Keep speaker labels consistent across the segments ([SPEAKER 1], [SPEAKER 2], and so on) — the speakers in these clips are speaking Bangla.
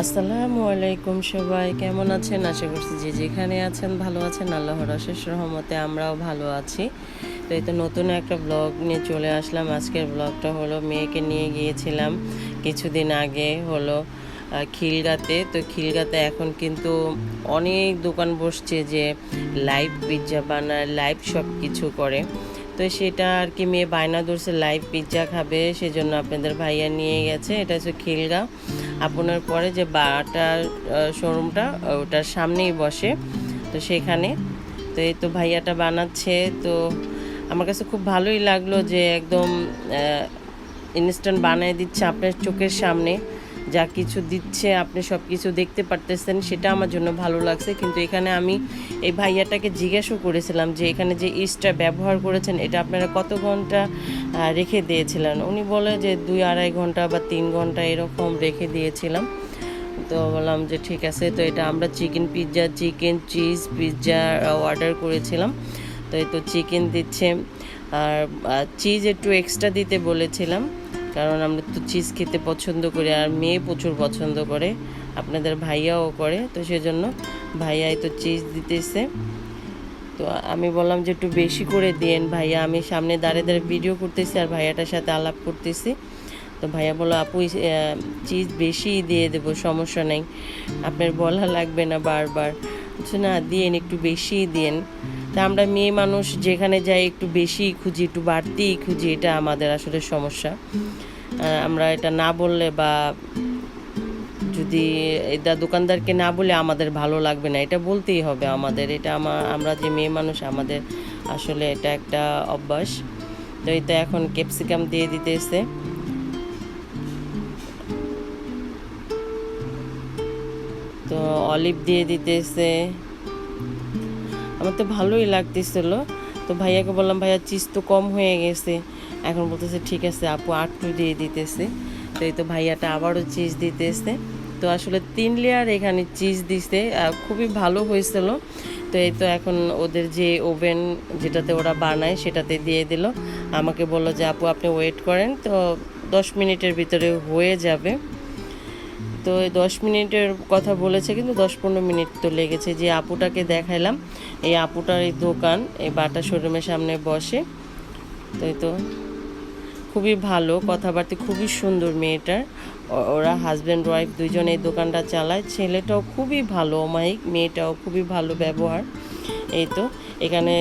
[SPEAKER 1] আসসালামু আলাইকুম সবাই, কেমন আছেন? আশা করছি যে যেখানে আছেন ভালো আছেন। আল্লাহর অশেষ রহমতে আমরাও ভালো আছি। তো এই তো নতুন একটা ব্লগ নিয়ে চলে আসলাম। আজকের ব্লগটা হলো, মেয়েকে নিয়ে গিয়েছিলাম কিছুদিন আগে হলো খিলগাতে। তো খিলগাতে এখন কিন্তু অনেক দোকান বসছে যে লাইভ পিৎজা বানায় লাইভ সব কিছু করে। তো সেটা আর কি মেয়ে বায়না ধরছে লাইভ পিৎজা খাবে, সেজন্য আপনাদের ভাইয়া নিয়ে গেছে। এটা হচ্ছে খিলগা আপনার পরে যে বাটার শোরুমটা, ওটার সামনেই বসে। তো সেখানে। তো এই তো ভাইয়াটা বানাচ্ছে। তো আমার কাছে খুব ভালোই লাগল যে একদম ইনস্ট্যান্ট বানিয়ে দিচ্ছে আপনার চোখের সামনে। যা কিছু দিচ্ছে, আপনি সব কিছু দেখতে পারতেছেন, সেটা আমার জন্য ভালো লাগছে। কিন্তু এখানে আমি এই ভাইয়াটাকে জিজ্ঞাসাও করেছিলাম যে এখানে যে ইস্টটা ব্যবহার করেছেন, এটা আপনারা কত ঘণ্টা রেখে দিয়েছিলেন? উনি বলে যে দুই আড়াই ঘণ্টা বা তিন ঘণ্টা এরকম রেখে দিয়েছিলাম। তো বললাম যে ঠিক আছে, তো এটা আমরা chicken pizza, chicken cheese pizza order করেছিলাম। তো এই তো চিকেন দিচ্ছে। আর চিজ একটু এক্সট্রা দিতে বলেছিলাম। কারণ আমরা তো চিজ খেতে পছন্দ করি আর মেয়ে প্রচুর পছন্দ করে আপনাদের ভাইয়াও করে তো সেজন্য ভাইয়াই তো চিজ দিতেছে। তো আমি বললাম যে একটু বেশি করে দিয়েন ভাইয়া আমি সামনে দাঁড়িয়ে দাঁড়িয়ে ভিডিও করতেছি আর ভাইয়াটার সাথে আলাপ করতেছি। তো ভাইয়া বলল আপু চিজ বেশি দিয়ে দেবো সমস্যা নেই আপনার বলা লাগবে না বারবার। বলছে, না দিয়েন একটু বেশি দিয়েন। তা আমরা মেয়ে মানুষ যেখানে যাই একটু বেশি খুঁজি একটু বাড়তিই খুঁজি এটা আমাদের আসলে সমস্যা। আমরা এটা না বললে বা যদি এটা দোকানদারকে না বলে আমাদের ভালো লাগবে না, এটা বলতেই হবে আমাদের। এটা আমার আমরা যে মেয়ে মানুষ, আমাদের আসলে এটা একটা অভ্যাস। তো এটা এখন ক্যাপসিকাম দিয়ে দিতেছে। তো অলিভ দিয়ে দিতেছে। আমার তো ভালোই লাগতেছিল। তো ভাইয়াকে বললাম, ভাইয়া, চিজ তো কম হয়ে গেছে। এখন বলতেছে, ঠিক আছে আপু, আটটু দিয়ে দিতেছে। তো এই তো ভাইয়াটা আবারও চিজ দিতেছে। তো আসলে তিন লেয়ার এখানে চিজ দিছে খুবই ভালো হয়েছিল। তো এই তো এখন ওদের যে ওভেন যেটাতে ওরা বানায় সেটাতে দিয়ে দিল। আমাকে বলল যে, আপু, আপনি ওয়েট করেন। তো দশ মিনিটের ভিতরে হয়ে যাবে। তো এই দশ মিনিটের কথা বলেছে, কিন্তু দশ পনেরো মিনিট তো লেগেছে। যে আপুটাকে দেখাইলাম, এই আপুটার এই দোকান, এই বাটা শোরুমের সামনে বসে। তো এই তো খুবই ভালো কথাবার্তা খুবই সুন্দর মেয়েটার। ওরা হাজব্যান্ড ওয়াইফ দুইজন এই দোকানটা চালায়। ছেলেটাও খুবই ভালো অমায়িক মেয়েটাও খুবই ভালো ব্যবহার। এই তো এখানে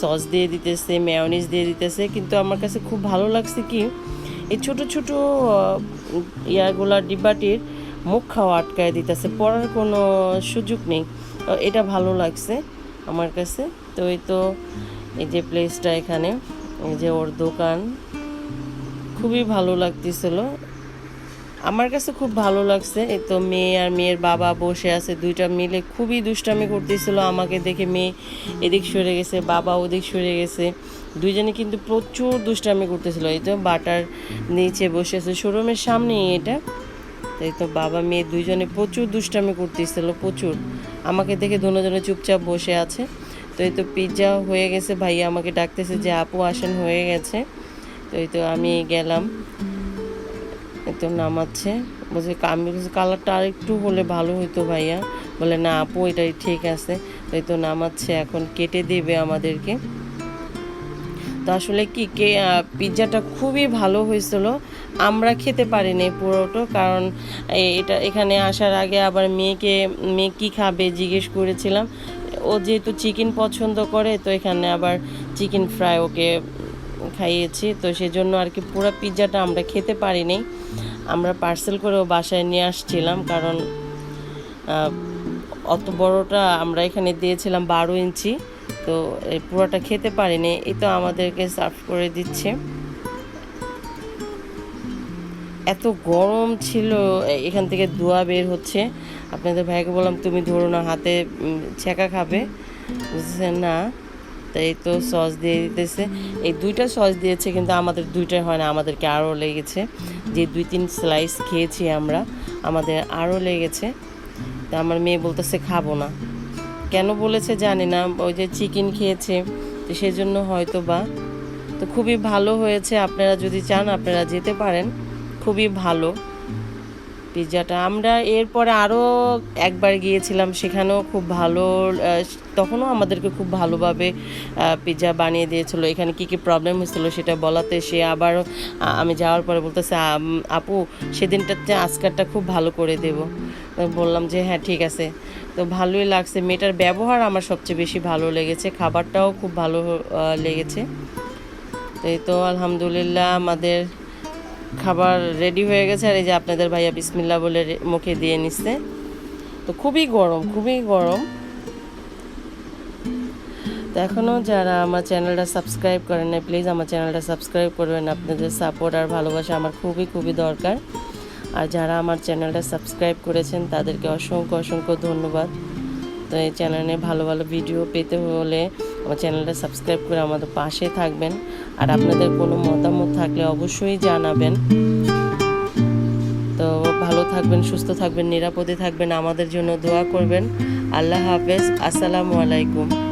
[SPEAKER 1] সস দিয়ে দিতেছে মেয়নিজ দিয়ে দিতেছে কিন্তু আমার কাছে খুব ভালো লাগছে কি এই ছোট ছোট ইয়াগুলা ডিব্বাটির মুখ খাওয়া আটকায় দিতেছে পড়ার কোনো সুযোগ নেই। এটা ভালো লাগছে আমার কাছে। তো এই তো এই যে প্লেসটা এখানে এই যে ওর দোকান খুবই ভালো লাগতেছিল। আমার কাছে খুব ভালো লাগছে, এই তো মেয়ে আর মেয়ের বাবা বসে আছে, দুইটা মিলে খুবই দুষ্টামি করতেছিল আমাকে দেখে মেয়ে এদিক সরে গেছে, বাবা ওদিক সরে গেছে। দুইজনে কিন্তু প্রচুর দুষ্টামি করতেছিল, এই তো বাটার নিচে বসে আছে, শোরুমের সামনেই এটা। এই তো বাবা, মেয়ে দুইজনে প্রচুর দুষ্টামি করতেছিল, প্রচুর। আমাকে দেখে দুজনে চুপচাপ বসে আছে। তো এই তো পিৎজা হয়ে গেছে, ভাইয়া আমাকে ডাকতেছে যে, আপু আসেন হয়ে গেছে। তো এই তো আমি গেলাম। তো নামাচ্ছে। বলছে আমি বলছি, কালারটা আর একটু হলে ভালো হতো ভাইয়া। বলে, না আপু, এটাই ঠিক আছে। তো এই তো নামাচ্ছে, এখন কেটে দেবে আমাদেরকে। তো আসলে কি, কে পিৎজাটা খুবই ভালো হয়েছিল। আমরা খেতে পারিনি পুরোটা, কারণ এটা এখানে আসার আগে আবার মেয়েকে, মেয়ে কী খাবে জিজ্ঞেস করেছিলাম। ও যেহেতু চিকেন পছন্দ করে, তো এখানে আবার চিকেন ফ্রাই ওকে খাইয়েছি। তো সেজন্য আর কি পুরো পিৎজাটা আমরা খেতে পারিনি। আমরা পার্সেল করেও বাসায় নিয়ে আসছিলাম কারণ অত বড়টা আমরা এখানে দিয়েছিলাম বারো ইঞ্চি। তো এই পুরোটা খেতে পারিনি। এই তো আমাদেরকে সার্ভ করে দিচ্ছে। এত গরম ছিল এখান থেকে ধোয়া বের হচ্ছে। আপনাদের ভাইকে বললাম, তুমি ধরো না, হাতে ছ্যাঁকা খাবে। বুঝতেছে না? তাই তো সস দিয়ে দিতেছে। এই দুইটা সস দিয়েছে কিন্তু আমাদের দুইটাই হয় না, আমাদেরকে আরও লেগেছে। যে দুই, তিন স্লাইস খেয়েছি আমরা, আমাদের আরও লেগেছে। তা আমার মেয়ে বলতেছে, খাব না। কেন বলেছে জানি না, ওই যে চিকেন খেয়েছে, তো সেজন্য হয়তো বা। তো খুবই ভালো হয়েছে, আপনারা যদি চান আপনারা যেতে পারেন, খুবই ভালো। পিৎজাটা আমরা এরপরে আরও একবার গিয়েছিলাম, সেখানেও খুব ভালো তখনও আমাদেরকে খুব ভালোভাবে পিৎজা বানিয়ে দিয়েছিল। এখানে কি কি প্রবলেম হয়েছিল সেটা বলাতে সে আবার আমি যাওয়ার পরে বলতেছে, "আম- আপু, সেদিনটাতে আজকারটা খুব ভালো করে দেব। বললাম যে হ্যাঁ ঠিক আছে। তো ভালোই লাগছে। মেয়েটার ব্যবহার আমার সবচেয়ে বেশি ভালো লেগেছে, খাবারটাও খুব ভালো লেগেছে। এই তো আলহামদুলিল্লাহ আমাদের খাবার রেডি হয়ে গেছে আর এই যে আপনাদের ভাইয়া বিসমিল্লা বলে মুখে দিয়ে নিচ্ছে। তো খুবই গরম খুবই গরম। তো এখনও যারা আমার চ্যানেলটা সাবস্ক্রাইব করেন না প্লিজ আমার চ্যানেলটা সাবস্ক্রাইব করবেন। আপনাদের সাপোর্ট আর ভালোবাসা আমার খুবই খুবই দরকার। আর যারা আমার চ্যানেলটা সাবস্ক্রাইব করেছেন, তাদেরকে অসংখ্য অসংখ্য ধন্যবাদ। তো এই চ্যানেলে ভালো ভালো ভিডিও পেতে হলে আমার চ্যানেলটা সাবস্ক্রাইব করে আমাদের পাশে থাকবেন। আর আপনাদের কোনো মতামত থাকলে অবশ্যই জানাবেন। তো ভালো থাকবেন, সুস্থ থাকবেন, নিরাপদে থাকবেন। আমাদের জন্য দোয়া করবেন। আল্লাহ হাফেজ। আসসালামু আলাইকুম।